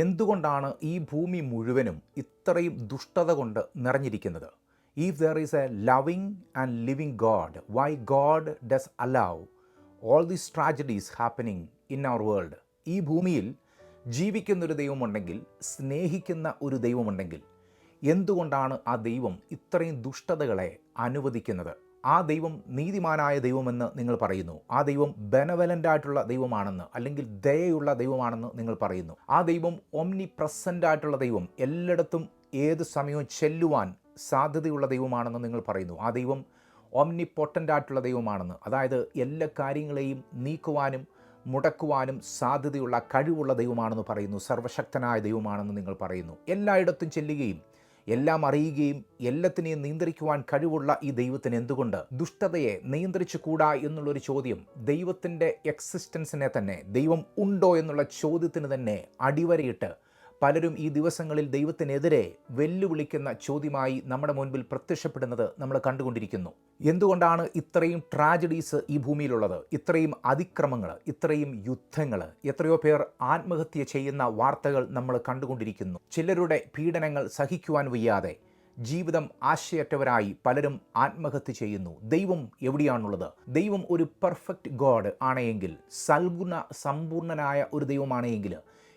എന്തുകൊണ്ടാണ് ഈ ഭൂമി മുഴുവനും ഇത്രയും ദുഷ്ടത കൊണ്ട് നിറഞ്ഞിരിക്കുന്നത്? If there is a loving and living God why God does allow all these tragedies happening in our world ഈ ഭൂമിയിൽ ജീവിക്കുന്നൊരു ദൈവമുണ്ടെങ്കിൽ സ്നേഹിക്കുന്ന ഒരു ദൈവമുണ്ടെങ്കിൽ എന്തുകൊണ്ടാണ് ആ ദൈവം ഇത്രയും ദുഷ്ടതകളെ അനുവദിക്കുന്നത്? ആ ദൈവം നീതിമാനായ ദൈവമെന്ന് നിങ്ങൾ പറയുന്നു. ആ ദൈവം ബെനവലന്റ് ആയിട്ടുള്ള ദൈവമാണെന്ന് അല്ലെങ്കിൽ ദയയുള്ള ദൈവമാണെന്ന് നിങ്ങൾ പറയുന്നു. ആ ദൈവം ഒംനി പ്രസന്റ് ആയിട്ടുള്ള ദൈവം എല്ലായിടത്തും ഏത് സമയവും ചെല്ലുവാൻ സാധ്യതയുള്ള ദൈവമാണെന്ന് നിങ്ങൾ പറയുന്നു. ആ ദൈവം ഒംനി പൊട്ടന്റ് ആയിട്ടുള്ള ദൈവമാണെന്ന്. അതായത് എല്ലാ കാര്യങ്ങളെയും നീക്കുവാനും മുടക്കുവാനും സാധ്യതയുള്ള കഴിവുള്ള ദൈവമാണെന്ന് പറയുന്നു. സർവശക്തനായ ദൈവമാണെന്ന് നിങ്ങൾ പറയുന്നു. എല്ലായിടത്തും ചെല്ലുകയും എല്ലാം അറിയുകയും എല്ലാത്തിനെയും നിയന്ത്രിക്കുവാൻ കഴിവുള്ള ഈ ദൈവത്തിന് എന്തുകൊണ്ട്? ദുഷ്ടതയെ നിയന്ത്രിച്ചു കൂടാ എന്നുള്ളൊരു ചോദ്യം ദൈവത്തിന്റെ എക്സിസ്റ്റൻസിനെ തന്നെ ദൈവം ഉണ്ടോ എന്നുള്ള ചോദ്യത്തിന് തന്നെ അടിവരയിട്ട് പലരും ഈ ദിവസങ്ങളിൽ ദൈവത്തിനെതിരെ വെല്ലുവിളിക്കുന്ന ചോദ്യമായി നമ്മുടെ മുൻപിൽ പ്രത്യക്ഷപ്പെടുന്നത് നമ്മൾ കണ്ടുകൊണ്ടിരിക്കുന്നു. എന്തുകൊണ്ടാണ് ഇത്രയും ട്രാജഡീസ് ഈ ഭൂമിയിലുള്ളത്? ഇത്രയും അതിക്രമങ്ങൾ ഇത്രയും യുദ്ധങ്ങൾ എത്രയോ പേർ ആത്മഹത്യ ചെയ്യുന്ന വാർത്തകൾ നമ്മൾ കണ്ടുകൊണ്ടിരിക്കുന്നു. ചിലരുടെ പീഡനങ്ങൾ സഹിക്കുവാൻ വയ്യാതെ ജീവിതം ആശയറ്റവരായി പലരും ആത്മഹത്യ ചെയ്യുന്നു. ദൈവം എവിടെയാണുള്ളത്? ദൈവം ഒരു പെർഫെക്റ്റ് ഗോഡ് ആണെങ്കിൽ സൽഗുണ സമ്പൂർണനായ ഒരു ദൈവമാണെങ്കിൽ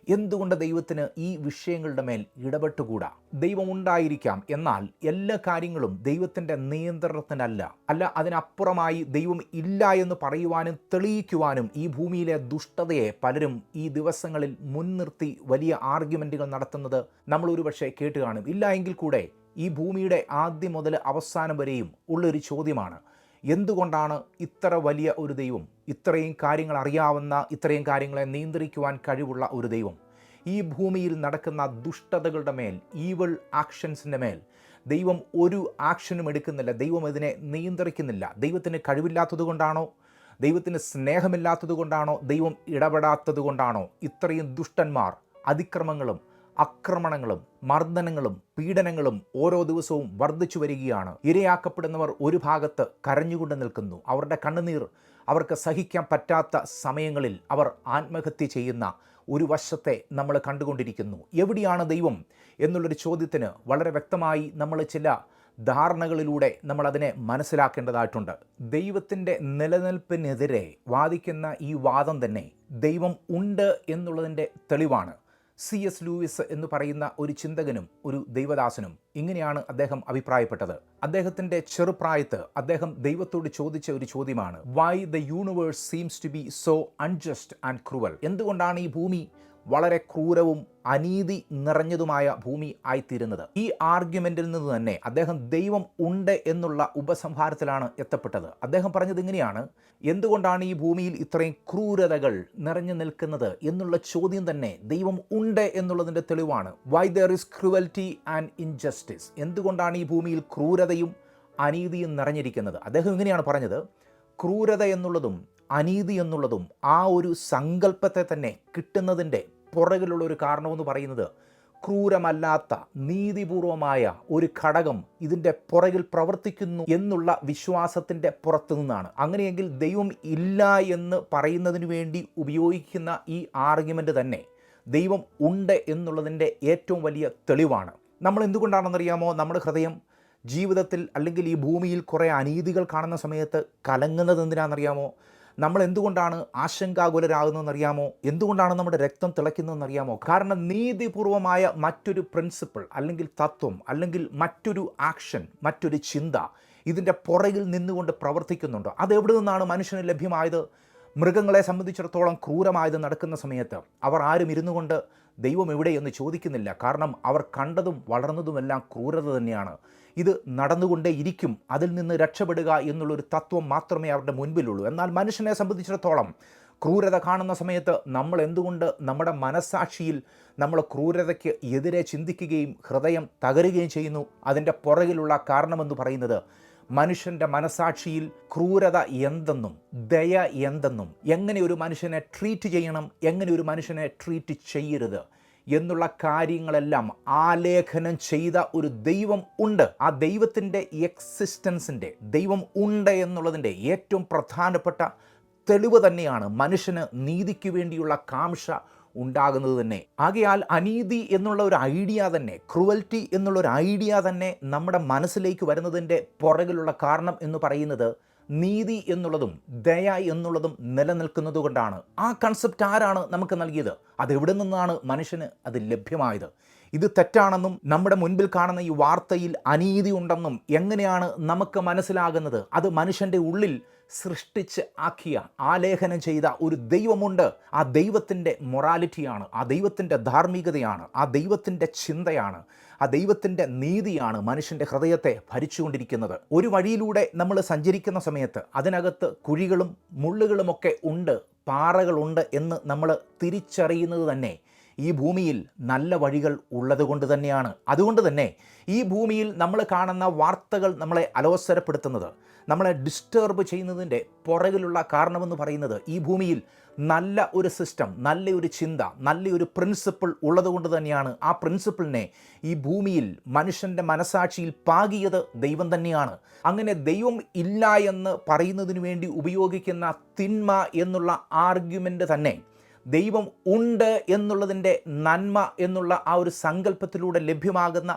എന്തുകൊണ്ട് ദൈവത്തിന് ഈ വിഷയങ്ങളുടെ മേൽ ഇടപെട്ടുകൂടാ? ദൈവം ഉണ്ടായിരിക്കാം എന്നാൽ എല്ലാ കാര്യങ്ങളും ദൈവത്തിന്റെ നിയന്ത്രണത്തിനല്ല. അല്ല അതിനപ്പുറമായി ദൈവം ഇല്ല എന്ന് പറയുവാനും തെളിയിക്കുവാനും ഈ ഭൂമിയിലെ ദുഷ്ടതയെ പലരും ഈ ദിവസങ്ങളിൽ മുൻനിർത്തി വലിയ ആർഗ്യുമെന്റുകൾ നടത്തുന്നത് നമ്മൾ ഒരുപക്ഷെ കേട്ട് കാണും. ഇല്ല എങ്കിൽ കൂടെ ഈ ഭൂമിയുടെ ആദ്യം മുതൽ അവസാനം വരെയും ഉള്ളൊരു ചോദ്യമാണ്. എന്തുകൊണ്ടാണ് ഇത്ര വലിയ ഒരു ദൈവം? ഇത്രയും കാര്യങ്ങൾ അറിയാവുന്ന ഇത്രയും കാര്യങ്ങളെ നിയന്ത്രിക്കുവാൻ കഴിവുള്ള ഒരു ദൈവം. ഈ ഭൂമിയിൽ നടക്കുന്ന ദുഷ്ടതകളുടെ മേൽ ഈവൾ ആക്ഷൻസിന്റെ മേൽ ദൈവം ഒരു ആക്ഷനും എടുക്കുന്നില്ല. ദൈവം ഇതിനെ നിയന്ത്രിക്കുന്നില്ല. ദൈവത്തിന് കഴിവില്ലാത്തത് കൊണ്ടാണോ? ദൈവത്തിന് സ്നേഹമില്ലാത്തത് കൊണ്ടാണോ? ദൈവം ഇടപെടാത്തത് കൊണ്ടാണോ? ഇത്രയും ദുഷ്ടന്മാർ അതിക്രമങ്ങളും ആക്രമണങ്ങളും മർദ്ദനങ്ങളും പീഡനങ്ങളും ഓരോ ദിവസവും വർദ്ധിച്ചു വരികയാണ്. ഇരയാക്കപ്പെടുന്നവർ ഒരു ഭാഗത്ത് കരഞ്ഞുകൊണ്ട് നിൽക്കുന്നു. അവരുടെ കണ്ണുനീർ അവർക്ക് സഹിക്കാൻ പറ്റാത്ത സമയങ്ങളിൽ അവർ ആത്മഹത്യ ചെയ്യുന്ന ഒരു വശത്തെ നമ്മൾ കണ്ടുകൊണ്ടിരിക്കുന്നു. എവിടെയാണ് ദൈവം എന്നുള്ളൊരു ചോദ്യത്തിന് വളരെ വ്യക്തമായി നമ്മൾ ചില ധാരണകളിലൂടെ നമ്മൾ അതിനെ മനസ്സിലാക്കേണ്ടതായിട്ടുണ്ട്. ദൈവത്തിന്റെ നിലനിൽപ്പിനെതിരെ വാദിക്കുന്ന ഈ വാദം തന്നെ ദൈവം ഉണ്ട് എന്നുള്ളതിന്റെ തെളിവാണ്. സി എസ് ലൂയിസ് എന്ന് പറയുന്ന ഒരു ചിന്തകനും ഒരു ദൈവദാസനും ഇങ്ങനെയാണ് അദ്ദേഹം അഭിപ്രായപ്പെട്ടത്. അദ്ദേഹത്തിന്റെ ചെറുപ്രായത്ത് അദ്ദേഹം ദൈവത്തോട് ചോദിച്ച ഒരു ചോദ്യമാണ് why the universe seems to be so unjust and cruel എന്തുകൊണ്ടാണ് ഈ ഭൂമി വളരെ ക്രൂരവും അനീതി നിറഞ്ഞതുമായ ഭൂമി ആയിത്തീരുന്നത്. ഈ ആർഗ്യുമെന്റിൽ നിന്ന് തന്നെ അദ്ദേഹം ദൈവം ഉണ്ട് എന്നുള്ള ഉപസംഹാരത്തിലാണ് എത്തപ്പെട്ടത്. അദ്ദേഹം പറഞ്ഞത് ഇങ്ങനെയാണ് എന്തുകൊണ്ടാണ് ഈ ഭൂമിയിൽ ഇത്രയും ക്രൂരതകൾ നിറഞ്ഞു നിൽക്കുന്നത്? എന്നുള്ള ചോദ്യം തന്നെ ദൈവം ഉണ്ട് എന്നുള്ളതിന്റെ തെളിവാണ്. Why there is cruelty and injustice എന്തുകൊണ്ടാണ് ഈ ഭൂമിയിൽ ക്രൂരതയും അനീതിയും നിറഞ്ഞിരിക്കുന്നത്? അദ്ദേഹം ഇങ്ങനെയാണ് പറഞ്ഞത് ക്രൂരത എന്നുള്ളതും അനീതി എന്നുള്ളതും ആ ഒരു സങ്കല്പത്തെ തന്നെ കിട്ടുന്നതിന്റെ പുറകിലുള്ള ഒരു കാരണമെന്ന് പറയുന്നത് ക്രൂരമല്ലാത്ത നീതിപൂർവമായ ഒരു ഘടകം ഇതിന്റെ പുറകിൽ പ്രവർത്തിക്കുന്നു എന്നുള്ള വിശ്വാസത്തിന്റെ പുറത്തു നിന്നാണ്. അങ്ങനെയെങ്കിൽ ദൈവം ഇല്ല എന്ന് പറയുന്നതിന് വേണ്ടി ഉപയോഗിക്കുന്ന ഈ ആർഗ്യുമെന്റ് തന്നെ ദൈവം ഉണ്ട് എന്നുള്ളതിന്റെ ഏറ്റവും വലിയ തെളിവാണ്. നമ്മൾ എന്തുകൊണ്ടാണെന്നറിയാമോ? നമ്മുടെ ഹൃദയം ജീവിതത്തിൽ അല്ലെങ്കിൽ ഈ ഭൂമിയിൽ കുറേ അനീതികൾ കാണുന്ന സമയത്ത് കലങ്ങുന്നത് എന്തിനാണെന്നറിയാമോ? നമ്മൾ എന്തുകൊണ്ടാണ് ആശങ്കാകുലരാകുന്നതെന്നറിയാമോ? എന്തുകൊണ്ടാണ് നമ്മുടെ രക്തം തിളയ്ക്കുന്നതെന്നറിയാമോ? കാരണം നീതിപൂർവമായ മറ്റൊരു പ്രിൻസിപ്പിൾ അല്ലെങ്കിൽ തത്വം അല്ലെങ്കിൽ മറ്റൊരു ആക്ഷൻ മറ്റൊരു ചിന്ത ഇതിന്റെ പുറകിൽ നിന്നുകൊണ്ട് പ്രവർത്തിക്കുന്നുണ്ട്. അതെവിടെ നിന്നാണ് മനുഷ്യന് ലഭ്യമായത്? മൃഗങ്ങളെ സംബന്ധിച്ചിടത്തോളം ക്രൂരമായത് നടക്കുന്ന സമയത്ത് അവർ ആരും ഇരുന്നു കൊണ്ട് ദൈവം എവിടെ എന്ന് ചോദിക്കുന്നില്ല. കാരണം അവർ കണ്ടതും വളർന്നതുമെല്ലാം ക്രൂരത തന്നെയാണ്. ഇത് നടന്നുകൊണ്ടേ ഇരിക്കും. അതിൽ നിന്ന് രക്ഷപ്പെടുക എന്നുള്ളൊരു തത്വം മാത്രമേ അവരുടെ മുൻപിലുള്ളൂ. എന്നാൽ മനുഷ്യനെ സംബന്ധിച്ചിടത്തോളം ക്രൂരത കാണുന്ന സമയത്ത് നമ്മൾ എന്തുകൊണ്ട് നമ്മുടെ മനസ്സാക്ഷിയിൽ നമ്മൾ ക്രൂരതയ്ക്ക് എതിരെ ചിന്തിക്കുകയും ഹൃദയം തകരുകയും ചെയ്യുന്നു? അതിന്റെ പുറകിലുള്ള കാരണമെന്ന് പറയുന്നത് മനുഷ്യന്റെ മനസാക്ഷിയിൽ ക്രൂരത എന്തെന്നും ദയ എന്തെന്നും എങ്ങനെ ഒരു മനുഷ്യനെ ട്രീറ്റ് ചെയ്യണം എങ്ങനെ ഒരു മനുഷ്യനെ ട്രീറ്റ് ചെയ്യരുത് എന്നുള്ള കാര്യങ്ങളെല്ലാം ആലേഖനം ചെയ്ത ഒരു ദൈവം ഉണ്ട്. ആ ദൈവത്തിന്റെ എക്സിസ്റ്റൻസിന്റെ ദൈവം ഉണ്ട് എന്നുള്ളതിന്റെ ഏറ്റവും പ്രധാനപ്പെട്ട തെളിവ് തന്നെയാണ് മനുഷ്യന് നീതിക്ക് വേണ്ടിയുള്ള കാംക്ഷ ഉണ്ടാകുന്നത് തന്നെ. ആകയാൽ അനീതി എന്നുള്ള ഒരു ഐഡിയ തന്നെ ക്രുവൽറ്റി എന്നുള്ള ഒരു ഐഡിയ തന്നെ നമ്മുടെ മനസ്സിലേക്ക് വരുന്നതിന്റെ പുറകിലുള്ള കാരണം എന്ന് പറയുന്നത് നീതി എന്നുള്ളതും ദയ എന്നുള്ളതും നിലനിൽക്കുന്നത് കൊണ്ടാണ്. ആ കൺസെപ്റ്റ് ആരാണ് നമുക്ക് നൽകിയത്? അതെവിടെ നിന്നാണ് മനുഷ്യന് അത് ലഭ്യമായത്? ഇത് തെറ്റാണെന്നും നമ്മുടെ മുൻപിൽ കാണുന്ന ഈ വാർത്തയിൽ അനീതി ഉണ്ടെന്നും എങ്ങനെയാണ് നമുക്ക് മനസ്സിലാകുന്നത്? അത് മനുഷ്യന്റെ ഉള്ളിൽ സൃഷ്ടിച്ച് ആക്കിയ ആലേഖനം ചെയ്ത ഒരു ദൈവമുണ്ട്. ആ ദൈവത്തിന്റെ മൊറാലിറ്റിയാണ് ആ ദൈവത്തിന്റെ ധാർമ്മികതയാണ് ആ ദൈവത്തിന്റെ ചിന്തയാണ് ആ ദൈവത്തിന്റെ നീതിയാണ് മനുഷ്യന്റെ ഹൃദയത്തെ ഭരിച്ചുകൊണ്ടിരിക്കുന്നത്. ഒരു വഴിയിലൂടെ നമ്മൾ സഞ്ചരിക്കുന്ന സമയത്ത് അതിനകത്ത് കുഴികളും മുള്ളുകളുമൊക്കെ ഉണ്ട് പാറകളുണ്ട് എന്ന് നമ്മൾ തിരിച്ചറിയുന്നത് തന്നെ ഈ ഭൂമിയിൽ നല്ല വഴികൾ ഉള്ളതുകൊണ്ട് തന്നെയാണ്. അതുകൊണ്ട് തന്നെ ഈ ഭൂമിയിൽ നമ്മൾ കാണുന്ന വാർത്തകൾ നമ്മളെ അലോസരപ്പെടുത്തുന്നത് നമ്മളെ ഡിസ്റ്റർബ് ചെയ്യുന്നതിന്റെ പുറകിലുള്ള കാരണമെന്ന് പറയുന്നത് ഈ ഭൂമിയിൽ നല്ല ഒരു സിസ്റ്റം നല്ലൊരു ചിന്ത നല്ലൊരു പ്രിൻസിപ്പിൾ ഉള്ളതുകൊണ്ട് തന്നെയാണ്. ആ പ്രിൻസിപ്പിളിനെ ഈ ഭൂമിയിൽ മനുഷ്യന്റെ മനസാക്ഷിയിൽ പാകിയത് ദൈവം തന്നെയാണ്. അങ്ങനെ ദൈവം ഇല്ല എന്ന് പറയുന്നതിന് വേണ്ടി ഉപയോഗിക്കുന്ന തിന്മ എന്നുള്ള ആർഗ്യുമെന്റ് തന്നെ ദൈവം ഉണ്ട് എന്നുള്ളതിന്റെ നന്മ എന്നുള്ള ആ ഒരു സങ്കല്പത്തിലൂടെ ലഭ്യമാകുന്ന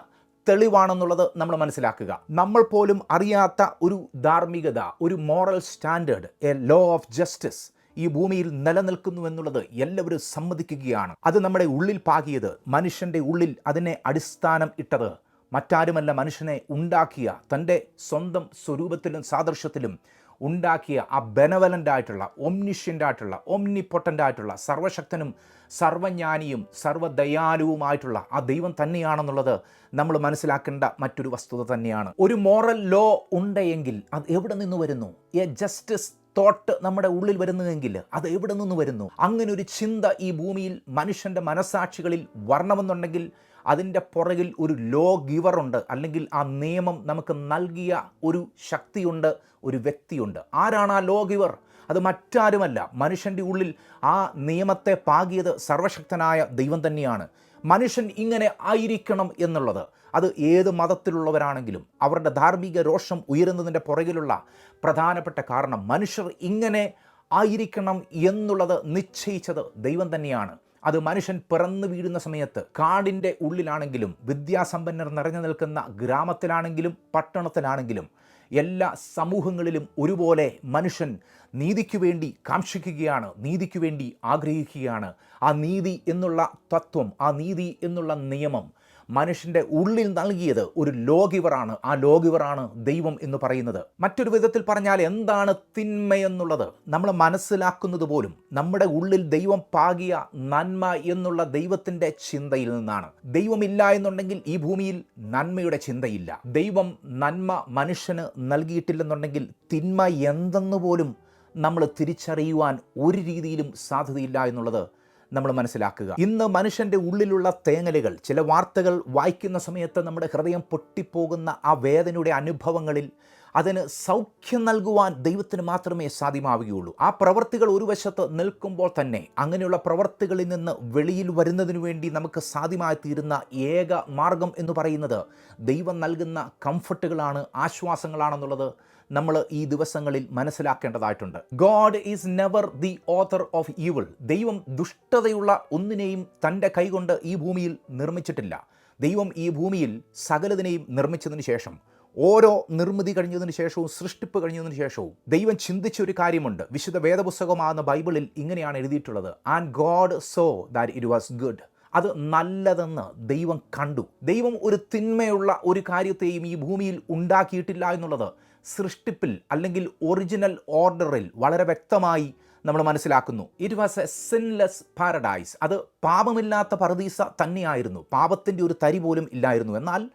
തെളിവാണെന്നുള്ളത് നമ്മൾ മനസ്സിലാക്കുക. നമ്മൾ പോലും അറിയാത്ത ഒരു ധാർമ്മികത ഒരു moral standard a law of justice ഈ ഭൂമിയിൽ നിലനിൽക്കുന്നു എന്നുള്ളത് എല്ലാവരും സമ്മതിക്കുകയാണ്. അത് നമ്മുടെ ഉള്ളിൽ പാകിയത് മനുഷ്യന്റെ ഉള്ളിൽ അതിനെ അടിസ്ഥാനം ഇട്ടത് മറ്റാരുമല്ല മനുഷ്യനെ ഉണ്ടാക്കിയ തന്റെ സ്വന്തം സ്വരൂപത്തിലും സാദൃശ്യത്തിലും ഉണ്ടാക്കിയ ആ ബെനവലന്റ് ആയിട്ടുള്ള ഒംനിഷ്യന്റ് ആയിട്ടുള്ള ഒംനിപ്പൊട്ടന്റ് ആയിട്ടുള്ള സർവശക്തനും സർവജ്ഞാനിയും സർവദയാലുവുമായിട്ടുള്ള ആ ദൈവം തന്നെയാണെന്നുള്ളത് നമ്മൾ മനസ്സിലാക്കേണ്ട മറ്റൊരു വസ്തുത തന്നെയാണ്. ഒരു മോറൽ ലോ ഉണ്ടെങ്കിൽ അത് എവിടെ നിന്ന് വരുന്നു? എ ജസ്റ്റിസ് തോട്ട് നമ്മുടെ ഉള്ളിൽ വരുന്നതെങ്കിൽ അത് എവിടെ നിന്ന് വരുന്നു? അങ്ങനെ ഒരു ചിന്ത ഈ ഭൂമിയിൽ മനുഷ്യന്റെ മനസാക്ഷികളിൽ വരണമെന്നുണ്ടെങ്കിൽ അതിന്റെ പുറകിൽ ഒരു ലോ ഗിവറുണ്ട് അല്ലെങ്കിൽ ആ നിയമം നമുക്ക് നൽകിയ ഒരു ശക്തിയുണ്ട് ഒരു വ്യക്തിയുണ്ട്. ആരാണ് ആ ലോ ഗിവർ അത് മറ്റാരുമല്ല. മനുഷ്യന്റെ ഉള്ളിൽ ആ നിയമത്തെ പാകിയത് സർവശക്തനായ ദൈവം തന്നെയാണ്. മനുഷ്യൻ ഇങ്ങനെ ആയിരിക്കണം എന്നുള്ളത്. അത് ഏത് മതത്തിലുള്ളവരാണെങ്കിലും അവരുടെ ധാർമ്മിക രോഷം ഉയരുന്നതിന്റെ പുറകിലുള്ള പ്രധാനപ്പെട്ട കാരണം മനുഷ്യർ ഇങ്ങനെ ആയിരിക്കണം എന്നുള്ളത് നിശ്ചയിച്ചത് ദൈവം തന്നെയാണ്. അത് മനുഷ്യൻ പിറന്നു വീഴുന്ന സമയത്ത് കാടിന്റെ ഉള്ളിലാണെങ്കിലും വിദ്യാസമ്പന്നർ നിറഞ്ഞു നിൽക്കുന്ന ഗ്രാമത്തിലാണെങ്കിലും പട്ടണത്തിലാണെങ്കിലും എല്ലാ സമൂഹങ്ങളിലും ഒരുപോലെ മനുഷ്യൻ നീതിക്കു വേണ്ടി കാക്ഷിക്കുകയാണ് നീതിക്കു വേണ്ടി ആഗ്രഹിക്കുകയാണ്. ആ നീതി എന്നുള്ള തത്വം ആ നീതി എന്നുള്ള നിയമം മനുഷ്യന്റെ ഉള്ളിൽ നൽകിയത് ഒരു ലോകിവറാണ്. ആ ലോകിവറാണ് ദൈവം എന്ന് പറയുന്നത്. മറ്റൊരു വിധത്തിൽ പറഞ്ഞാൽ എന്താണ് തിന്മയെന്നുള്ളത് നമ്മൾ മനസ്സിലാക്കുന്നത് പോലും നമ്മുടെ ഉള്ളിൽ ദൈവം പാകിയ നന്മ എന്നുള്ള ദൈവത്തിന്റെ ചിന്തയിൽ നിന്നാണ്. ദൈവമില്ല എന്നുണ്ടെങ്കിൽ ഈ ഭൂമിയിൽ നന്മയുടെ ചിന്തയില്ല. ദൈവം നന്മ മനുഷ്യന് നൽകിയിട്ടില്ലെന്നുണ്ടെങ്കിൽ തിന്മ എന്തെന്ന് പോലും നമ്മൾ തിരിച്ചറിയുവാൻ ഒരു രീതിയിലും സാധ്യതയില്ല എന്നുള്ളത് നമ്മൾ മനസ്സിലാക്കുക. ഇന്ന് മനുഷ്യന്റെ ഉള്ളിലുള്ള തേങ്ങലുകൾ ചില വാർത്തകൾ വായിക്കുന്ന സമയത്ത് നമ്മുടെ ഹൃദയം പൊട്ടിപ്പോകുന്ന ആ വേദനയുടെ അനുഭവങ്ങളിൽ അതിന് സൗഖ്യം നൽകുവാൻ ദൈവത്തിന് മാത്രമേ സാധ്യമാവുകയുള്ളൂ. ആ പ്രവർത്തികൾ ഒരു വശത്ത് നിൽക്കുമ്പോൾ തന്നെ അങ്ങനെയുള്ള പ്രവർത്തികളിൽ നിന്ന് വെളിയിൽ വരുന്നതിന് വേണ്ടി നമുക്ക് സാധ്യമായി തീരുന്ന ഏക മാർഗം എന്ന് പറയുന്നത് ദൈവം നൽകുന്ന കംഫർട്ടുകളാണ് ആശ്വാസങ്ങളാണെന്നുള്ളത്. നമ്മൾ ഈ ദിവസങ്ങളിൽ മനസ്സിലാക്കേണ്ടതായിട്ടുണ്ട്. God is never the author of evil ദൈവം ദുഷ്ടതയുള്ള ഒന്നിനെയും തന്റെ കൈകൊണ്ട് ഈ ഭൂമിയിൽ നിർമ്മിച്ചിട്ടില്ല. ദൈവം ഈ ഭൂമിയിൽ സകലതിനെയും നിർമ്മിച്ചതിന് ശേഷം ഓരോ നിർമ്മിതി കഴിഞ്ഞതിന് ശേഷവും സൃഷ്ടിപ്പ് കഴിഞ്ഞതിന് ശേഷവും ദൈവം ചിന്തിച്ച ഒരു കാര്യമുണ്ട്. വിശുദ്ധ വേദപുസ്തകമാകുന്ന ബൈബിളിൽ ഇങ്ങനെയാണ് എഴുതിയിട്ടുള്ളത്. And God saw that it was good അത് നല്ലതെന്ന് ദൈവം കണ്ടു. ദൈവം ഒരു തിന്മയുള്ള ഒരു കാര്യത്തെയും ഈ ഭൂമിയിൽ ഉണ്ടാക്കിയിട്ടില്ല എന്നുള്ളത് സൃഷ്ടിപ്പിൽ അല്ലെങ്കിൽ ഒറിജിനൽ ഓർഡറിൽ വളരെ വ്യക്തമായി നമ്മൾ മനസ്സിലാക്കുന്നു. It was a sinless paradise അത് പാപമില്ലാത്ത പറദീസ തന്നെയായിരുന്നു. പാപത്തിന്റെ ഒരു തരി പോലും ഇല്ലായിരുന്നു. എന്നാൽ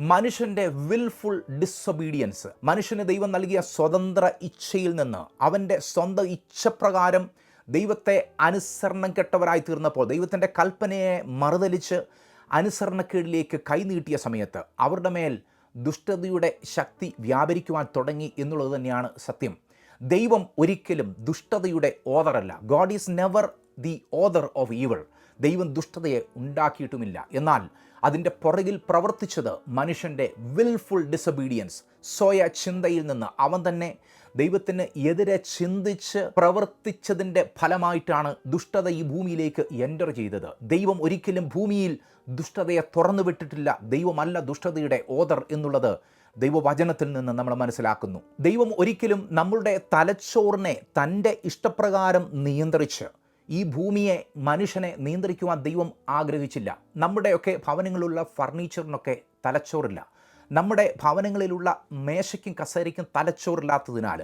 മനുഷ്യന്റെ വിൽഫുൾ ഡിസൊബീഡിയൻസ് മനുഷ്യന് ദൈവം നൽകിയ സ്വതന്ത്ര ഇച്ഛയിൽ നിന്ന് അവന്റെ സ്വന്തം ഇച്ഛപ്രകാരം ദൈവത്തെ അനുസരണം കെട്ടവരായി തീർന്നപ്പോൾ ദൈവത്തിന്റെ കൽപ്പനയെ മറുതലിച്ച് അനുസരണക്കേടിലേക്ക് കൈനീട്ടിയ സമയത്ത് അവരുടെ മേൽ ദുഷ്ടതയുടെ ശക്തി വ്യാപരിക്കുവാൻ തുടങ്ങി എന്നുള്ളത് തന്നെയാണ് സത്യം. ദൈവം ഒരിക്കലും ദുഷ്ടതയുടെ ഓതറല്ല God is never the author of evil ദൈവം ദുഷ്ടതയെ ഉണ്ടാക്കിയിട്ടുമില്ല. എന്നാൽ അതിന്റെ പുറകിൽ പ്രവർത്തിച്ചത് മനുഷ്യന്റെ വിൽഫുൾ ഡിസബീഡിയൻസ് സ്വയ ചിന്തയിൽ നിന്ന് അവൻ തന്നെ ദൈവത്തിന് എതിരെ ചിന്തിച്ച് പ്രവർത്തിച്ചതിന്റെ ഫലമായിട്ടാണ് ദുഷ്ടത ഈ ഭൂമിയിലേക്ക് എന്റർ ചെയ്തത്. ദൈവം ഒരിക്കലും ഭൂമിയിൽ ദുഷ്ടതയെ തുറന്നു വിട്ടിട്ടില്ല. ദൈവമല്ല ദുഷ്ടതയുടെ ഓദർ എന്നുള്ളത് ദൈവവചനത്തിൽ നിന്ന് നമ്മൾ മനസ്സിലാക്കുന്നു. ദൈവം ഒരിക്കലും നമ്മളുടെ തലച്ചോറിനെ തന്റെ ഇഷ്ടപ്രകാരം നിയന്ത്രിച്ച് ഈ ഭൂമിയെ മനുഷ്യനെ നിയന്ത്രിക്കുവാൻ ദൈവം ആഗ്രഹിച്ചില്ല. നമ്മുടെയൊക്കെ ഭവനങ്ങളുള്ള ഫർണിച്ചറിനൊക്കെ തലച്ചോറില്ല. നമ്മുടെ ഭവനങ്ങളിലുള്ള മേശയ്ക്കും കസേരയ്ക്കും തലച്ചോറില്ലാത്തതിനാൽ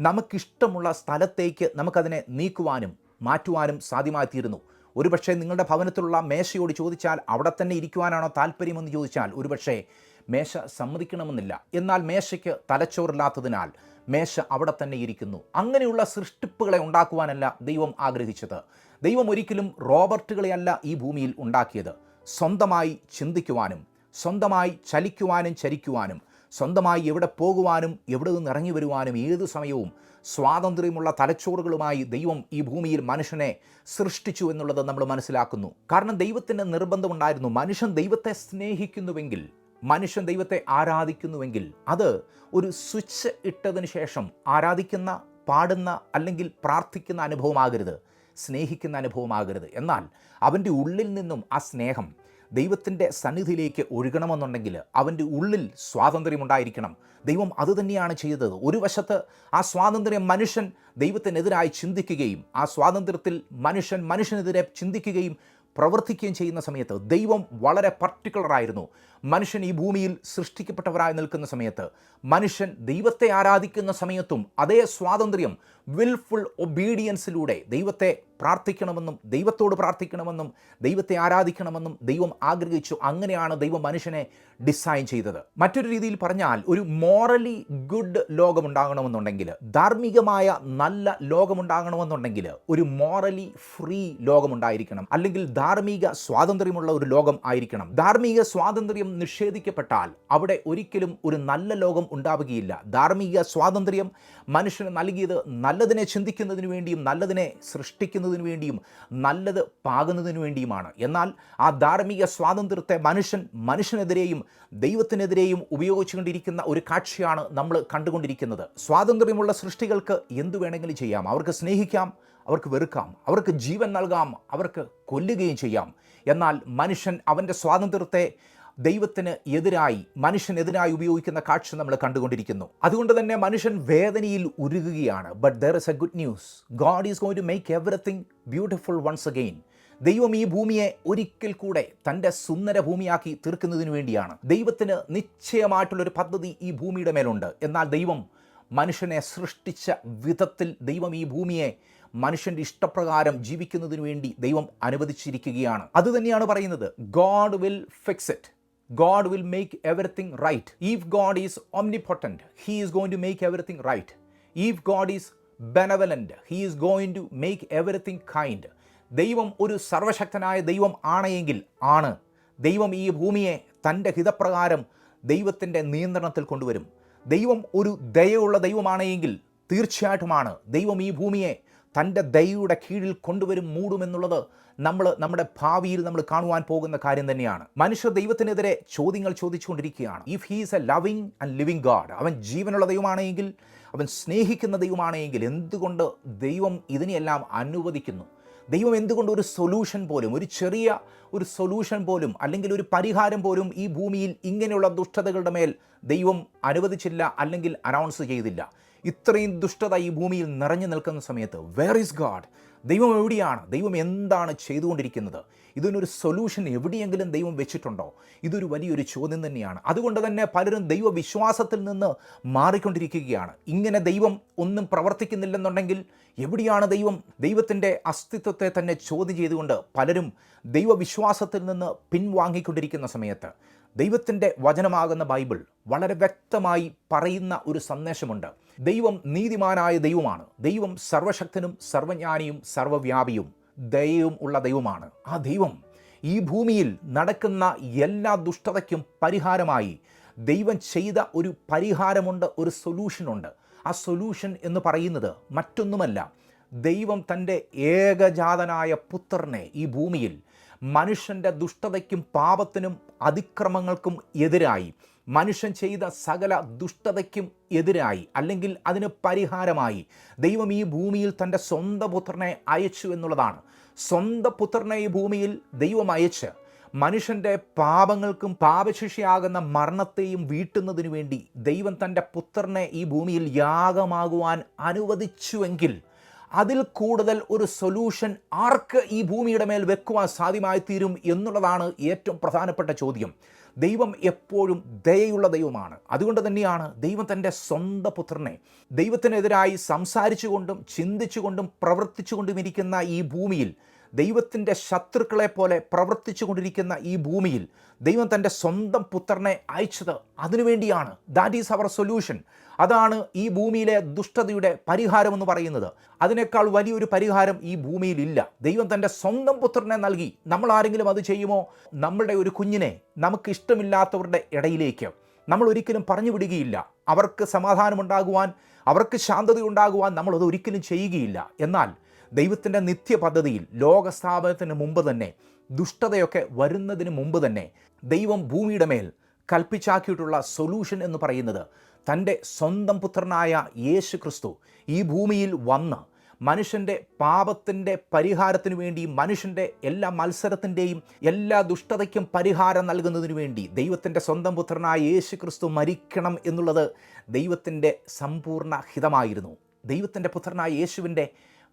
നമുക്കിഷ്ടമുള്ള സ്ഥലത്തേക്ക് നമുക്കതിനെ നീക്കുവാനും മാറ്റുവാനും സാധ്യമായിത്തീരുന്നു. ഒരുപക്ഷെ നിങ്ങളുടെ ഭവനത്തിലുള്ള മേശയോട് ചോദിച്ചാൽ അവിടെ തന്നെ ഇരിക്കുവാനാണോ താല്പര്യമെന്ന് ചോദിച്ചാൽ ഒരുപക്ഷെ മേശ സമ്മതിക്കണമെന്നില്ല. എന്നാൽ മേശയ്ക്ക് തലച്ചോറില്ലാത്തതിനാൽ മേശ അവിടെ തന്നെ ഇരിക്കുന്നു. അങ്ങനെയുള്ള സൃഷ്ടിപ്പുകളെ ഉണ്ടാക്കുവാനല്ല ദൈവം ആഗ്രഹിച്ചത്. ദൈവം ഒരിക്കലും റോബർട്ടുകളെയല്ല ഈ ഭൂമിയിൽ ഉണ്ടാക്കിയത്. സ്വന്തമായി ചിന്തിക്കുവാനും സ്വന്തമായി ചലിക്കുവാനും ചരിക്കുവാനും സ്വന്തമായി എവിടെ പോകുവാനും എവിടെ നിന്ന് ഇറങ്ങി വരുവാനും ഏത് സമയവും സ്വാതന്ത്ര്യമുള്ള തലച്ചോറുകളുമായി ദൈവം ഈ ഭൂമിയിൽ മനുഷ്യനെ സൃഷ്ടിച്ചു എന്നുള്ളത് നമ്മൾ മനസ്സിലാക്കുന്നു. കാരണം ദൈവത്തിന് നിർബന്ധമുണ്ടായിരുന്നു മനുഷ്യൻ ദൈവത്തെ സ്നേഹിക്കുന്നുവെങ്കിൽ മനുഷ്യൻ ദൈവത്തെ ആരാധിക്കുന്നുവെങ്കിൽ അത് ഒരു സ്വിച്ച് ഇട്ടതിന് ശേഷം ആരാധിക്കുന്ന പാടുന്ന അല്ലെങ്കിൽ പ്രാർത്ഥിക്കുന്ന അനുഭവമാകരുത്. സ്നേഹിക്കുന്ന അനുഭവമാകരുത്. എന്നാൽ അവന്റെ ഉള്ളിൽ നിന്നും ആ സ്നേഹം ദൈവത്തിന്റെ സന്നിധിയിലേക്ക് ഒഴുകണമെന്നുണ്ടെങ്കിൽ അവന്റെ ഉള്ളിൽ സ്വാതന്ത്ര്യമുണ്ടായിരിക്കണം. ദൈവം അതുതന്നെയാണ് ചെയ്തത്. ഒരു വശത്ത് ആ സ്വാതന്ത്ര്യം മനുഷ്യൻ ദൈവത്തിനെതിരായി ചിന്തിക്കുകയും ആ സ്വാതന്ത്ര്യത്തിൽ മനുഷ്യൻ മനുഷ്യനെതിരെ ചിന്തിക്കുകയും പ്രവർത്തിക്കുകയും ചെയ്യുന്ന സമയത്ത് ദൈവം വളരെ പർട്ടിക്കുലറായിരുന്നു മനുഷ്യൻ ഈ ഭൂമിയിൽ സൃഷ്ടിക്കപ്പെട്ടവരായി നിൽക്കുന്ന സമയത്ത് മനുഷ്യൻ ദൈവത്തെ ആരാധിക്കുന്ന സമയത്തും അതേ സ്വാതന്ത്ര്യം വിൽഫുൾ ഒബീഡിയൻസിലൂടെ ദൈവത്തെ പ്രാർത്ഥിക്കണമെന്നും ദൈവത്തോട് പ്രാർത്ഥിക്കണമെന്നും ദൈവത്തെ ആരാധിക്കണമെന്നും ദൈവം ആഗ്രഹിച്ചു. അങ്ങനെയാണ് ദൈവം മനുഷ്യനെ ഡിസൈൻ ചെയ്തത്. മറ്റൊരു രീതിയിൽ പറഞ്ഞാൽ ഒരു മോറലി ഗുഡ് ലോകമുണ്ടാകണമെന്നുണ്ടെങ്കിൽ ധാർമ്മികമായ നല്ല ലോകമുണ്ടാകണമെന്നുണ്ടെങ്കിൽ ഒരു മോറലി ഫ്രീ ലോകമുണ്ടായിരിക്കണം. അല്ലെങ്കിൽ ധാർമ്മിക സ്വാതന്ത്ര്യമുള്ള ഒരു ലോകം ആയിരിക്കണം. ധാർമ്മിക സ്വാതന്ത്ര്യം നിഷേധിക്കപ്പെട്ടാൽ അവിടെ ഒരിക്കലും ഒരു നല്ല ലോകം ഉണ്ടാവുകയില്ല. ധാർമ്മിക സ്വാതന്ത്ര്യം മനുഷ്യന് നൽകിയത് നല്ലതിനെ ചിന്തിക്കുന്നതിന് വേണ്ടിയും നല്ലതിനെ സൃഷ്ടിക്കുന്നതിന് വേണ്ടിയും നല്ലത് പാകുന്നതിന് വേണ്ടിയുമാണ്. എന്നാൽ ആ ധാർമ്മിക സ്വാതന്ത്ര്യത്തെ മനുഷ്യൻ മനുഷ്യനെതിരെയും ദൈവത്തിനെതിരെയും ഉപയോഗിച്ചുകൊണ്ടിരിക്കുന്ന ഒരു കാഴ്ചയാണ് നമ്മൾ കണ്ടുകൊണ്ടിരിക്കുന്നത്. സ്വാതന്ത്ര്യമുള്ള സൃഷ്ടികൾക്ക് എന്തു വേണമെങ്കിലും ചെയ്യാം. അവർക്ക് സ്നേഹിക്കാം അവർക്ക് വെറുക്കാം അവർക്ക് ജീവൻ നൽകാം അവർക്ക് കൊല്ലുകയും ചെയ്യാം. എന്നാൽ മനുഷ്യൻ അവന്റെ സ്വാതന്ത്ര്യത്തെ ദൈവത്തിന് എതിരായി മനുഷ്യനെതിരായി ഉപയോഗിക്കുന്ന കാഴ്ച നമ്മൾ കണ്ടുകൊണ്ടിരിക്കുന്നു. അതുകൊണ്ട് തന്നെ മനുഷ്യൻ വേദനയിൽ ഉരുകുകയാണ്. But there is a good news God is going to make everything beautiful once again ദൈവം ഈ ഭൂമിയെ ഒരിക്കൽ കൂടെ തന്റെ സുന്ദര ഭൂമിയാക്കി തീർക്കുന്നതിന് വേണ്ടിയാണ്. ദൈവത്തിന് നിശ്ചയമായിട്ടുള്ളൊരു പദ്ധതി ഈ ഭൂമിയുടെ മേലുണ്ട്. എന്നാൽ ദൈവം മനുഷ്യനെ സൃഷ്ടിച്ച വിധത്തിൽ ദൈവം ഈ ഭൂമിയെ മനുഷ്യന്റെ ഇഷ്ടപ്രകാരം ജീവിക്കുന്നതിന് വേണ്ടി ദൈവം അനുവദിച്ചിരിക്കുകയാണ്. അതുതന്നെയാണ് പറയുന്നത്. God will fix it God will make everything right. If God is omnipotent, He is going to make everything right. If God is benevolent, He is going to make everything kind. ദൈവം ഒരു സർവശക്തനായ ദൈവം ആണെങ്കിൽ ആണ് ദൈവം ഈ ഭൂമിയെ തന്റെ ഹിതപ്രകാരം ദൈവത്തിന്റെ നിയന്ത്രണത്തിൽ കൊണ്ടുവരും ദൈവം ഒരു ദയയുള്ള ദൈവമാണെങ്കിൽ തീർച്ചയായിട്ടുമാണ് ദൈവം ഈ ഭൂമിയെ തന്റെ ദയയുടെ കീഴിൽ കൊണ്ടുവരും മൂടുമെന്നുള്ളത് നമ്മൾ നമ്മുടെ ഭാവിയിൽ നമ്മൾ കാണുവാൻ പോകുന്ന കാര്യം തന്നെയാണ്. മനുഷ്യ ദൈവത്തിനെതിരെ ചോദ്യങ്ങൾ ചോദിച്ചുകൊണ്ടിരിക്കുകയാണ്. If he's a loving and living God അവൻ ജീവനുള്ള ദൈവമാണെങ്കിൽ അവൻ സ്നേഹിക്കുന്ന ദൈവമാണെങ്കിൽ എന്തുകൊണ്ട് ദൈവം ഇതിനെയെല്ലാം അനുവദിക്കുന്നു? ദൈവം എന്തുകൊണ്ട് ഒരു സൊല്യൂഷൻ പോലും ഒരു ചെറിയ ഒരു സൊല്യൂഷൻ പോലും അല്ലെങ്കിൽ ഒരു പരിഹാരം പോലും ഈ ഭൂമിയിൽ ഇങ്ങനെയുള്ള ദുഷ്ടതകളുടെ മേൽ ദൈവം അനുവദിച്ചില്ല അല്ലെങ്കിൽ അനൗൺസ് ചെയ്തില്ല? ഇത്രയും ദുഷ്ടത ഈ ഭൂമിയിൽ നിറഞ്ഞു നിൽക്കുന്ന സമയത്ത് വേർ ഈസ് ഗാഡ് ദൈവം എവിടെയാണ്? ദൈവം എന്താണ് ചെയ്തുകൊണ്ടിരിക്കുന്നത്? ഇതിനൊരു സൊല്യൂഷൻ എവിടെയെങ്കിലും ദൈവം വെച്ചിട്ടുണ്ടോ? ഇതൊരു വലിയൊരു ചോദ്യം തന്നെയാണ്. അതുകൊണ്ട് തന്നെ പലരും ദൈവവിശ്വാസത്തിൽ നിന്ന് മാറിക്കൊണ്ടിരിക്കുകയാണ്. ഇങ്ങനെ ദൈവം ഒന്നും പ്രവർത്തിക്കുന്നില്ലെന്നുണ്ടെങ്കിൽ എവിടെയാണ് ദൈവം ദൈവത്തിന്റെ അസ്തിത്വത്തെ തന്നെ ചോദ്യം ചെയ്തുകൊണ്ട് പലരും ദൈവവിശ്വാസത്തിൽ നിന്ന് പിൻവാങ്ങിക്കൊണ്ടിരിക്കുന്ന സമയത്ത് ദൈവത്തിന്റെ വചനമാകുന്ന ബൈബിൾ വളരെ വ്യക്തമായി പറയുന്ന ഒരു സന്ദേശമുണ്ട്. ദൈവം നീതിമാനായ ദൈവമാണ്. ദൈവം സർവശക്തനും സർവജ്ഞാനിയും സർവവ്യാപിയും ദയവും ഉള്ള ദൈവമാണ്. ആ ദൈവം ഈ ഭൂമിയിൽ നടക്കുന്ന എല്ലാ ദുഷ്ടതയ്ക്കും പരിഹാരമായി ദൈവം ചെയ്ത ഒരു പരിഹാരമുണ്ട് ഒരു സൊല്യൂഷനുണ്ട്. ആ സൊല്യൂഷൻ എന്ന് പറയുന്നത് മറ്റൊന്നുമല്ല. ദൈവം തന്റെ ഏകജാതനായ പുത്രനെ ഈ ഭൂമിയിൽ മനുഷ്യന്റെ ദുഷ്ടതയ്ക്കും പാപത്തിനും അതിക്രമങ്ങൾക്കും എതിരായി മനുഷ്യൻ ചെയ്ത സകല ദുഷ്ടതയ്ക്കും എതിരായി അല്ലെങ്കിൽ അതിന് പരിഹാരമായി. ദൈവം ഈ ഭൂമിയിൽ തന്റെ സ്വന്തം പുത്രനെ അയച്ചു എന്നുള്ളതാണ്. സ്വന്തം പുത്രനെ ഈ ഭൂമിയിൽ ദൈവം അയച്ച് മനുഷ്യന്റെ പാപങ്ങൾക്കും പാപശിക്ഷയാകുന്ന മരണത്തെയും വീട്ടുന്നതിനു വേണ്ടി ദൈവം തന്റെ പുത്രനെ ഈ ഭൂമിയിൽ യാഗമാകുവാൻ അനുവദിച്ചുവെങ്കിൽ അതിൽ കൂടുതൽ ഒരു സൊല്യൂഷൻ ആർക്ക് ഈ ഭൂമിയുടെ മേൽ വെക്കുവാൻ സാധ്യമായി തീരും എന്നുള്ളതാണ് ഏറ്റവും പ്രധാനപ്പെട്ട ചോദ്യം. ദൈവം എപ്പോഴും ദയയുള്ള ദൈവമാണ്. അതുകൊണ്ട് തന്നെയാണ് ദൈവം തന്റെ സ്വന്തം പുത്രനെ ദൈവത്തിനെതിരായി സംസാരിച്ചുകൊണ്ടും ചിന്തിച്ചുകൊണ്ടും പ്രവർത്തിച്ചുകൊണ്ടും ഇരിക്കുന്ന ഈ ഭൂമിയിൽ ദൈവത്തിന്റെ ശത്രുക്കളെ പോലെ പ്രവർത്തിച്ചു കൊണ്ടിരിക്കുന്ന ഈ ഭൂമിയിൽ ദൈവം തന്റെ സ്വന്തം പുത്രനെ അയച്ചത് അതിനുവേണ്ടിയാണ് ദാറ്റ് ഈസ് അവർ സൊല്യൂഷൻ അതാണ് ഈ ഭൂമിയിലെ ദുഷ്ടതയുടെ പരിഹാരമെന്ന് പറയുന്നത്. അതിനേക്കാൾ വലിയൊരു പരിഹാരം ഈ ഭൂമിയിലില്ല. ദൈവം തന്റെ സ്വന്തം പുത്രനെ നൽകി. നമ്മൾ ആരെങ്കിലും അത് ചെയ്യുമോ? നമ്മുടെ ഒരു കുഞ്ഞിനെ നമുക്ക് ഇഷ്ടമില്ലാത്തവരുടെ ഇടയിലേക്ക് നമ്മൾ ഒരിക്കലും പറഞ്ഞു വിടുകയില്ല. അവർക്ക് സമാധാനമുണ്ടാകുവാൻ അവർക്ക് ശാന്തത ഉണ്ടാകുവാൻ നമ്മളത് ഒരിക്കലും ചെയ്യുകയില്ല. എന്നാൽ ദൈവത്തിന്റെ നിത്യ പദ്ധതിയിൽ ലോകസ്ഥാപനത്തിന് മുമ്പ് തന്നെ ദുഷ്ടതയൊക്കെ വരുന്നതിന് മുമ്പ് തന്നെ ദൈവം ഭൂമിയുടെ മേൽ കൽപ്പിച്ചാക്കിയിട്ടുള്ള സൊല്യൂഷൻ എന്ന് പറയുന്നത് തന്റെ സ്വന്തം പുത്രനായ യേശു ക്രിസ്തു ഈ ഭൂമിയിൽ വന്ന് മനുഷ്യന്റെ പാപത്തിന്റെ പരിഹാരത്തിനു വേണ്ടി മനുഷ്യന്റെ എല്ലാ മത്സരത്തിന്റെയും എല്ലാ ദുഷ്ടതയ്ക്കും പരിഹാരം നൽകുന്നതിനു വേണ്ടി ദൈവത്തിന്റെ സ്വന്തം പുത്രനായ യേശു ക്രിസ്തു മരിക്കണം എന്നുള്ളത് ദൈവത്തിന്റെ സമ്പൂർണ ഹിതമായിരുന്നു. ദൈവത്തിന്റെ പുത്രനായ യേശുവിന്റെ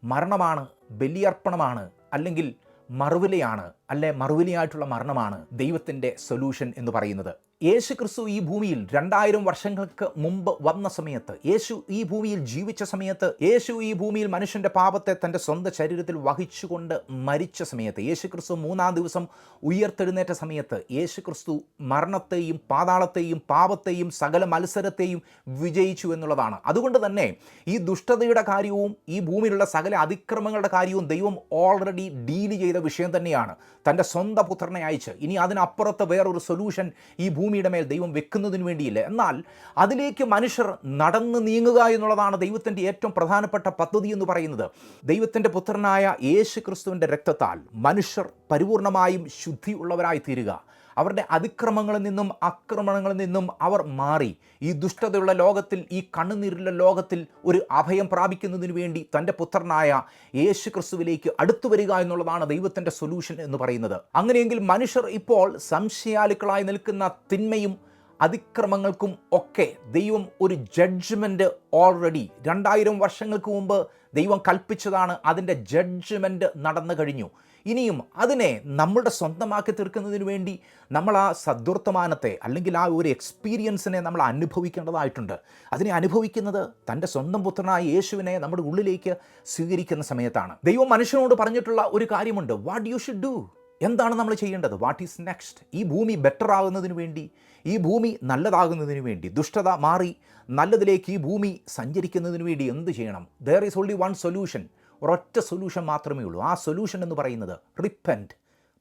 മരണമാണ് ബലിയർപ്പണമാണ് അല്ലെങ്കിൽ മറുവിലയാണ്. അല്ലെ മറുവിനിയായിട്ടുള്ള മരണമാണ് ദൈവത്തിന്റെ സൊല്യൂഷൻ എന്ന് പറയുന്നത്. യേശു ക്രിസ്തു ഈ ഭൂമിയിൽ രണ്ടായിരം വർഷങ്ങൾക്ക് മുമ്പ് വന്ന സമയത്ത് യേശു ഈ ഭൂമിയിൽ ജീവിച്ച സമയത്ത് യേശു ഈ ഭൂമിയിൽ മനുഷ്യന്റെ പാപത്തെ തന്റെ സ്വന്തം ശരീരത്തിൽ വഹിച്ചുകൊണ്ട് മരിച്ച സമയത്ത് യേശു ക്രിസ്തു മൂന്നാം ദിവസം ഉയർത്തെഴുന്നേറ്റ സമയത്ത് യേശു ക്രിസ്തു മരണത്തെയും പാതാളത്തെയും പാപത്തെയും സകല മത്സരത്തെയും വിജയിച്ചു എന്നുള്ളതാണ്. അതുകൊണ്ട് തന്നെ ഈ ദുഷ്ടതയുടെ കാര്യവും ഈ ഭൂമിയിലുള്ള സകല അതിക്രമങ്ങളുടെ കാര്യവും ദൈവം ഓൾറെഡി ഡീൽ ചെയ്ത വിഷയം തന്നെയാണ്. തന്റെ സ്വന്തം പുത്രനെ അയച്ച്. ഇനി അതിനപ്പുറത്ത് വേറൊരു സൊല്യൂഷൻ ഈ ഭൂമിയുടെ മേൽ ദൈവം വെക്കുന്നതിന് വേണ്ടിയില്ല. എന്നാൽ അതിലേക്ക് മനുഷ്യർ നടന്ന് നീങ്ങുക എന്നുള്ളതാണ് ദൈവത്തിന്റെ ഏറ്റവും പ്രധാനപ്പെട്ട പദ്ധതി എന്ന് പറയുന്നത്. ദൈവത്തിന്റെ പുത്രനായ യേശു ക്രിസ്തുവിന്റെ രക്തത്താൽ മനുഷ്യർ പരിപൂർണമായും ശുദ്ധിയുള്ളവരായി തീരുക അവരുടെ അതിക്രമങ്ങളിൽ നിന്നും ആക്രമണങ്ങളിൽ നിന്നും അവർ മാറി. ഈ ദുഷ്ടതയുള്ള ലോകത്തിൽ ഈ കണ്ണുനീരുള്ള ലോകത്തിൽ ഒരു അഭയം പ്രാപിക്കുന്നതിന് വേണ്ടി തന്റെ പുത്രനായ യേശു ക്രിസ്തുവിലേക്ക് അടുത്തു വരിക എന്നുള്ളതാണ് ദൈവത്തിന്റെ സൊല്യൂഷൻ എന്ന് പറയുന്നത്. അങ്ങനെയെങ്കിൽ മനുഷ്യർ ഇപ്പോൾ സംശയാലുക്കളായി നിൽക്കുന്ന തിന്മയും അതിക്രമങ്ങൾക്കും ഒക്കെ ദൈവം ഒരു ജഡ്ജ്മെന്റ് ഓൾറെഡി രണ്ടായിരം വർഷങ്ങൾക്ക് മുമ്പ് ദൈവം കൽപ്പിച്ചതാണ് അതിന്റെ ജഡ്ജ്മെന്റ് നടന്നു കഴിഞ്ഞു. ഇനിയും അതിനെ നമ്മളുടെ സ്വന്തമാക്കി തീർക്കുന്നതിന് വേണ്ടി നമ്മൾ ആ സദ്വർത്തമാനത്തെ അല്ലെങ്കിൽ ആ ഒരു എക്സ്പീരിയൻസിനെ നമ്മൾ അനുഭവിക്കേണ്ടതായിട്ടുണ്ട്. അതിനെ അനുഭവിക്കുന്നത് തന്റെ സ്വന്തം പുത്രനായ യേശുവിനെ നമ്മുടെ ഉള്ളിലേക്ക് സ്വീകരിക്കുന്ന സമയത്താണ്. ദൈവം മനുഷ്യനോട് പറഞ്ഞിട്ടുള്ള ഒരു കാര്യമുണ്ട്. വാട്ട് യു ഷുഡ് ഡു എന്താണ് നമ്മൾ ചെയ്യേണ്ടത്? വാട്ട് ഈസ് നെക്സ്റ്റ് ഈ ഭൂമി ബെറ്റർ ആകുന്നതിന് വേണ്ടി ഈ ഭൂമി നല്ലതാകുന്നതിന് വേണ്ടി ദുഷ്ടത മാറി നല്ലതിലേക്ക് ഈ ഭൂമി സഞ്ചരിക്കുന്നതിന് വേണ്ടി എന്ത് ചെയ്യണം? There is only one solution ഒരൊറ്റ സൊല്യൂഷൻ മാത്രമേ ഉള്ളൂ. ആ സൊല്യൂഷൻ എന്ന് പറയുന്നത് റിപ്പന്റ്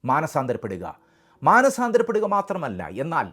മാനസാന്തരപ്പെടുക. മാനസാന്തരപ്പെടുക മാത്രമല്ല എന്നാൽ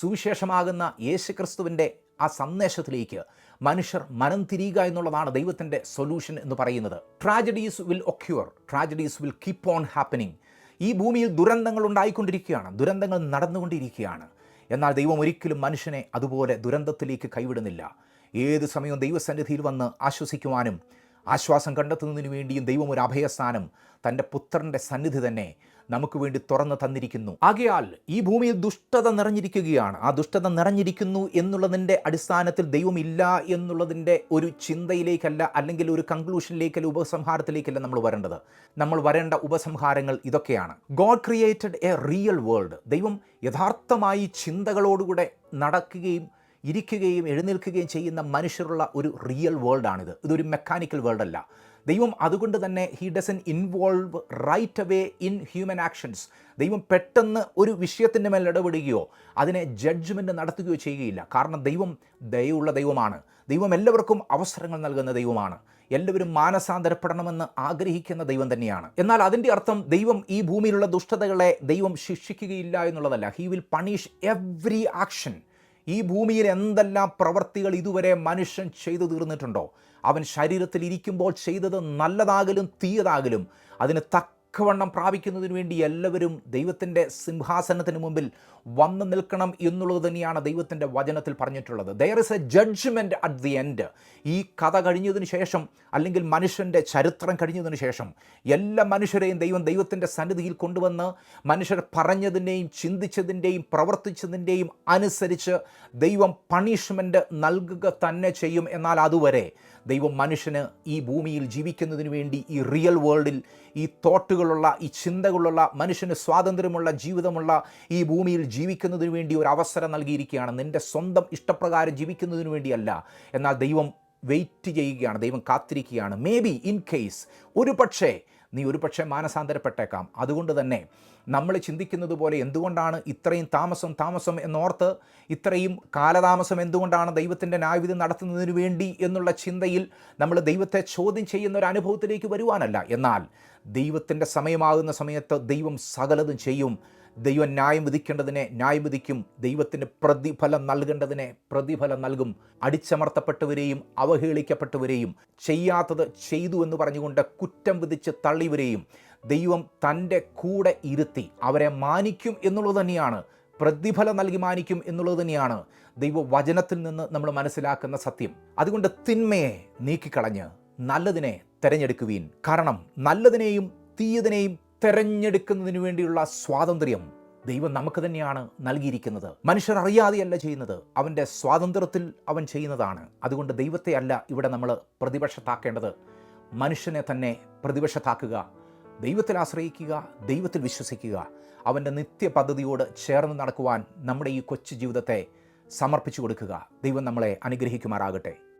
സുവിശേഷമാകുന്ന യേശുക്രിസ്തുവിന്റെ ആ സന്ദേശത്തിലേക്ക് മനുഷ്യർ മനം തിരിയുക എന്നുള്ളതാണ് ദൈവത്തിന്റെ സൊല്യൂഷൻ എന്ന് പറയുന്നത്. Tragedies will occur tragedies will keep on happening ഈ ഭൂമിയിൽ ദുരന്തങ്ങൾ ഉണ്ടായിക്കൊണ്ടിരിക്കുകയാണ്. ദുരന്തങ്ങൾ നടന്നുകൊണ്ടിരിക്കുകയാണ്. എന്നാൽ ദൈവം ഒരിക്കലും മനുഷ്യനെ അതുപോലെ ദുരന്തത്തിലേക്ക് കൈവിടുന്നില്ല. ഏത് സമയവും ദൈവസന്നിധിയിൽ വന്ന് ആശ്വസിക്കുവാനും ആശ്വാസം കണ്ടെത്തുന്നതിന് വേണ്ടിയും ദൈവം ഒരു അഭയസ്ഥാനം തന്റെ പുത്രന്റെ സന്നിധി തന്നെ നമുക്ക് വേണ്ടി തുറന്നു തന്നിരിക്കുന്നു. ആകയാൽ ഈ ഭൂമിയിൽ ദുഷ്ടത നിറഞ്ഞിരിക്കുകയാണ്. ആ ദുഷ്ടത നിറഞ്ഞിരിക്കുന്നു എന്നുള്ളതിന്റെ അടിസ്ഥാനത്തിൽ ദൈവമില്ല എന്നുള്ളതിന്റെ ഒരു ചിന്തയിലേക്കല്ല അല്ലെങ്കിൽ ഒരു കൺക്ലൂഷനിലേക്കല്ല ഉപസംഹാരത്തിലേക്കല്ല നമ്മൾ വരേണ്ടത്. നമ്മൾ വരേണ്ട ഉപസംഹാരങ്ങൾ ഇതൊക്കെയാണ്. God created a real world ദൈവം യഥാർത്ഥമായി ചിന്തകളോടുകൂടെ നടക്കുകയും ഇരിക്കുകയും എഴുന്നേൽക്കുകയും ചെയ്യുന്ന മനുഷ്യരുള്ള ഒരു റിയൽ വേൾഡാണിത് ഇതൊരു മെക്കാനിക്കൽ വേൾഡ് അല്ല. ദൈവം അതുകൊണ്ട് തന്നെ he doesn't involve right away in human actions ദൈവം പെട്ടെന്ന് ഒരു വിഷയത്തിന്റെ മേൽ ഇടപെടുകയോ അതിനെ ജഡ്ജ്മെന്റ് നടത്തുകയോ ചെയ്യുകയില്ല. കാരണം ദൈവം ദയുള്ള ദൈവമാണ്. ദൈവം എല്ലാവർക്കും അവസരങ്ങൾ നൽകുന്ന ദൈവമാണ്. എല്ലാവരും മാനസാന്തരപ്പെടണമെന്ന് ആഗ്രഹിക്കുന്ന ദൈവം തന്നെയാണ്. എന്നാൽ അതിന്റെ അർത്ഥം ദൈവം ഈ ഭൂമിയിലുള്ള ദുഷ്ടതകളെ ദൈവം ശിക്ഷിക്കുകയില്ല എന്നുള്ളതല്ല. He will punish every action ഈ ഭൂമിയിൽ എന്തെല്ലാം പ്രവർത്തികൾ ഇതുവരെ മനുഷ്യൻ ചെയ്തു തീർന്നിട്ടുണ്ടോ? അവൻ ശരീരത്തിൽ ഇരിക്കുമ്പോൾ ചെയ്തത് നല്ലതാകലും തീയതാകലും അതിന് തക്ക തക്കവണ്ണം പ്രാപിക്കുന്നതിന് വേണ്ടി എല്ലാവരും ദൈവത്തിന്റെ സിംഹാസനത്തിന് മുമ്പിൽ വന്നു നിൽക്കണം എന്നുള്ളത് തന്നെയാണ് ദൈവത്തിന്റെ വചനത്തിൽ പറഞ്ഞിട്ടുള്ളത്. There is a judgment at the end ഈ കഥ കഴിഞ്ഞതിന് ശേഷം അല്ലെങ്കിൽ മനുഷ്യന്റെ ചരിത്രം കഴിഞ്ഞതിന് ശേഷം എല്ലാ മനുഷ്യരെയും ദൈവം ദൈവത്തിന്റെ സന്നിധിയിൽ കൊണ്ടുവന്ന് മനുഷ്യർ പറഞ്ഞതിന്റെയും ചിന്തിച്ചതിന്റെയും പ്രവർത്തിച്ചതിന്റെയും അനുസരിച്ച് ദൈവം പണിഷ്മെന്റ് നൽകുക തന്നെ ചെയ്യും. എന്നാൽ അതുവരെ ദൈവം മനുഷ്യന് ഈ ഭൂമിയിൽ ജീവിക്കുന്നതിന് വേണ്ടി ഈ റിയൽ വേൾഡിൽ ഈ തോട്ടുകളുള്ള ഈ ചിന്തകളുള്ള മനുഷ്യന് സ്വാതന്ത്ര്യമുള്ള ജീവിതമുള്ള ഈ ഭൂമിയിൽ ജീവിക്കുന്നതിന് വേണ്ടി ഒരു അവസരം നൽകിയിരിക്കുകയാണ്. നിന്റെ സ്വന്തം ഇഷ്ടപ്രകാരം ജീവിക്കുന്നതിന് വേണ്ടിയല്ല. എന്നാൽ ദൈവം വെയിറ്റ് ചെയ്യുകയാണ് ദൈവം കാത്തിരിക്കുകയാണ്. മേ ബി ഇൻ കേസ് ഒരു പക്ഷേ നീ ഒരു പക്ഷേ മാനസാന്തരപ്പെട്ടേക്കാം. അതുകൊണ്ട് തന്നെ നമ്മൾ ചിന്തിക്കുന്നത് പോലെ എന്തുകൊണ്ടാണ് ഇത്രയും താമസം താമസം എന്നോർത്ത് ഇത്രയും കാലതാമസം എന്തുകൊണ്ടാണ് ദൈവത്തിന്റെ ന്യായവിധി നടത്തുന്നതിന് വേണ്ടി എന്നുള്ള ചിന്തയിൽ നമ്മൾ ദൈവത്തെ ചോദ്യം ചെയ്യുന്ന ഒരു അനുഭവത്തിലേക്ക് വരുവാനല്ല. എന്നാൽ ദൈവത്തിന്റെ സമയമാകുന്ന സമയത്ത് ദൈവം സകലതും ചെയ്യും. ദൈവം ന്യായം വിധിക്കേണ്ടതിനെ ന്യായം വിധിക്കും. ദൈവത്തിന് പ്രതിഫലം നൽകേണ്ടതിനെ പ്രതിഫലം നൽകും. അടിച്ചമർത്തപ്പെട്ടവരെയും അവഹേളിക്കപ്പെട്ടവരെയും ചെയ്യാത്തത് ചെയ്തു എന്ന് പറഞ്ഞുകൊണ്ട് കുറ്റം വിധിച്ച് തള്ളിയവരെയും ദൈവം തന്റെ കൂടെ ഇരുത്തി അവരെ മാനിക്കും എന്നുള്ളത് തന്നെയാണ്. പ്രതിഫലം നൽകി മാനിക്കും എന്നുള്ളത് തന്നെയാണ് ദൈവവചനത്തിൽ നിന്ന് നമ്മൾ മനസ്സിലാക്കുന്ന സത്യം. അതുകൊണ്ട് തിന്മയെ നീക്കിക്കളഞ്ഞ് നല്ലതിനെ തിരഞ്ഞെടുക്കുവീൻ. കാരണം നല്ലതിനെയും തീയതിനെയും തിരഞ്ഞെടുക്കുന്നതിന് വേണ്ടിയുള്ള സ്വാതന്ത്ര്യം ദൈവം നമുക്ക് തന്നെയാണ് നൽകിയിരിക്കുന്നത്. മനുഷ്യർ അറിയാതെയല്ല ചെയ്യുന്നത്. അവന്റെ സ്വാതന്ത്ര്യത്തിൽ അവൻ ചെയ്യുന്നതാണ്. അതുകൊണ്ട് ദൈവത്തെ അല്ല ഇവിടെ നമ്മൾ പ്രതിപക്ഷത്താക്കേണ്ടത്. മനുഷ്യനെ തന്നെ പ്രതിപക്ഷത്താക്കുക. ദൈവത്തിൽ ആശ്രയിക്കുക ദൈവത്തിൽ വിശ്വസിക്കുക അവന്റെ നിത്യ പദ്ധതിയോട് ചേർന്ന് നടക്കുവാൻ നമ്മുടെ ഈ കൊച്ചു ജീവിതത്തെ സമർപ്പിച്ചു കൊടുക്കുക. ദൈവം നമ്മളെ അനുഗ്രഹിക്കുമാറാകട്ടെ.